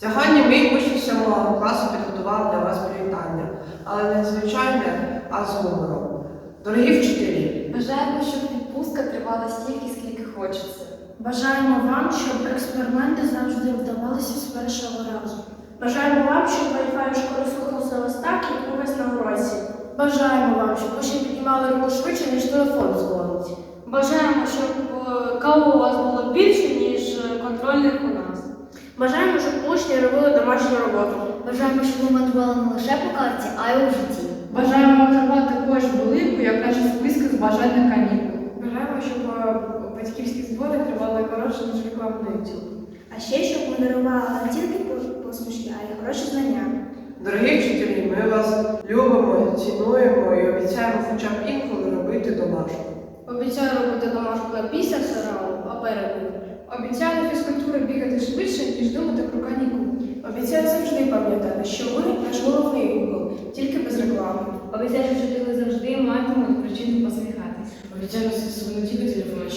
Сьогодні мій учень 7 класу підготував для вас привітання, але не звичайне, а з гумором. Дорогі вчителі, Бажаємо, щоб відпустка тривала стільки, скільки хочеться. Бажаємо вам, щоб експерименти завжди вдавалися з першого разу. Бажаємо вам, щоб Wi-Fi у школі слухався вас так, як у вас на уроці. Бажаємо вам, щоб учні піднімали руку швидше, ніж телефон дзвонить. Бажаємо, щоб е, каву у вас було більше, ніж контрольних у нас. Бажаємо, щоб учні робили домашню роботу. Бажаємо, щоб ви мандрували не лише по карті, а й у житті. Бажаємо вам зарплати такою ж велику, як наші списки з бажальних канікул. Бажаємо, щоб е, батьківські збори тривали коротше, ніж реклама на YouTube. А ще щоб ми дарували не тільки посмішки, а й хороші знання. дорогі вчителі, ми вас любимо, цінуємо і обіцяємо хоча б інколи робити домашку. Обіцяю робити домашку після серіалу, а перед. Обіцяю фізкультуру бігати швидше, ніж думати про канікули. Обіцяю завжди пам'ятати, що ви наш головний Google, тільки без реклами. Обіцяю, що вчителі завжди матимуть причину посміхатись. Обіцяю що не тільки телефон.